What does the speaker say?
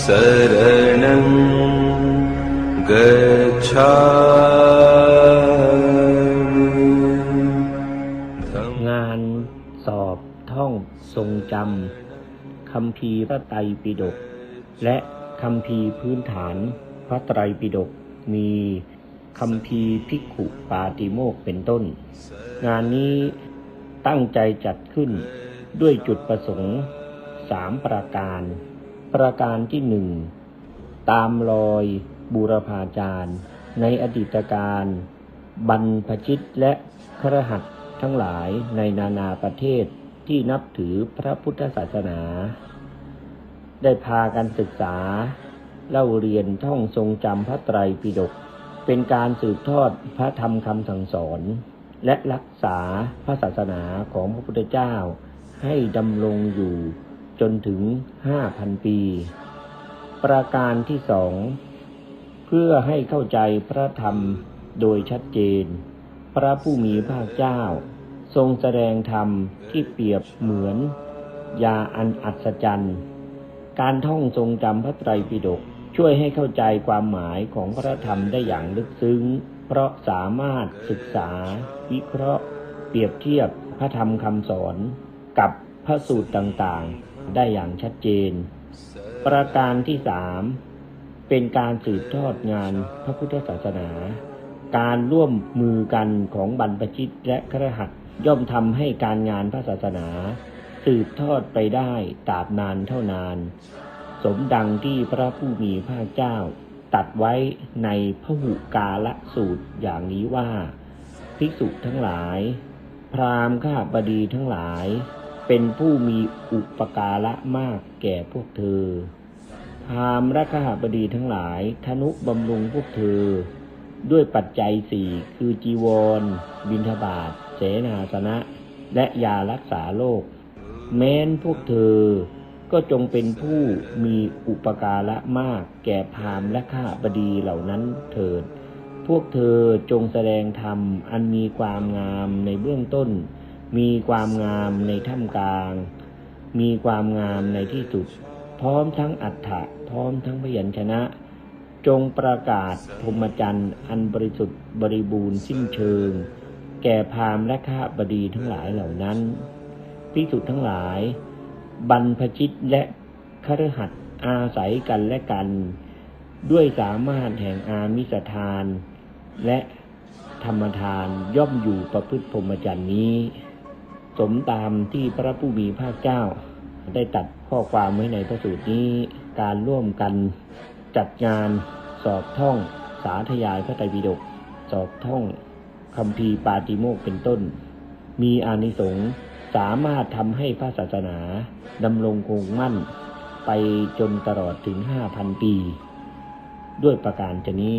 शरणं गच्छामि สอบท่องทรงจำคำพีพระไตรปิฎกและคำพีพื้นฐานพระไตรปิฎกมีคำพีร์ภิกขุปาติโมกเป็นต้น งานนี้ตั้งใจจัดขึ้นด้วยจุดประสงค์สามประการ ประการที่หนึ่งตามรอยบูรพาจารย์ ในอดีตการ บรรพชิตและครหัส ทั้งหลายในนานาประเทศที่นับถือพระพุทธศาสนา ได้พากันศึกษา เล่าเรียนท่องทรงจำพระไตรปิฎกเป็นการสืบทอดพระธรรมคำสั่งสอน และรักษาพระศาสนาของพระพุทธเจ้าให้ดำรงอยู่จนถึงห้าพันปี ประการที่สอง เพื่อให้เข้าใจพระธรรมโดยชัดเจน พระผู้มีพระเจ้า ทรงแสดงธรรมที่เปรียบเหมือน ยาอันอัศจรรย์ การท่องทรงจำพระไตรปิฎกช่วยให้เข้าใจความหมายของพระธรรมได้อย่างลึกซึ้ง เพราะสามารถศึกษา วิเคราะห์ เปรียบเทียบพระธรรมคำสอน กับพระสูตรต่างๆ ได้อย่างชัดเจน ประการที่สามเป็นการสืบทอดงานพระพุทธศาสนา การร่วมมือกันของบรรพชิตและครหัสย่อมทำให้การงานพระศาสนา สืบทอดไปได้ตราบนานเท่านาน สมดังที่พระผู้มีพระเจ้า ตัดไว้ในพหุกาละสูตรอย่างนี้ว่า ภิกษุทั้งหลาย พราหมณ์ข้าบดีทั้งหลาย เป็นผู้มีอุปการะมากแก่พวกเธอพราหมณ์และข้าบดีทั้งหลายทนุบำรุงพวกเธอ ด้วยปัจจัยสี่คือจีวร บิณฑบาตเสนาสนะ และยารักษาโรคแม้นพวกเธอก็จงเป็นผู้มีอุปการะมาก แก่พามและข้าบดีเหล่านั้นเถิด พวกเธอจงแสดงธรรมอันมีความงามในเบื้องต้น มีความงามในท่ามกลาง มีความงามในที่สุด พร้อมทั้งอัฏฐะพร้อมทั้งพยัญชนะ จงประกาศพรมจรรย์อันบริสุทธิ์บริบูรณ์สิ้นเชิง แก่พามและข้าบดีทั้งหลายเหล่านั้นพิสุทั้งหลาย บรรพชิตและคฤหัสถ์อาศัยกันและกัน ด้วยสามารถแห่งอามิสทาน และธรรมทานย่อมอยู่ประพฤติพรหมจรรย์นี้ สมตามที่พระผู้มีพระเจ้า ได้ตัดข้อความไว้ในพระสูตรนี้การร่วมกัน จัดงานสอบท่องสาธยายพระไตรปิฎกสอบท่องคำพีปาติโมกเป็นต้น มีอานิสงส์สามารถทำให้พระศาสนาดำรงคงมั่น ไปจนตลอดถึงห้าพันปี ด้วยประการชนี้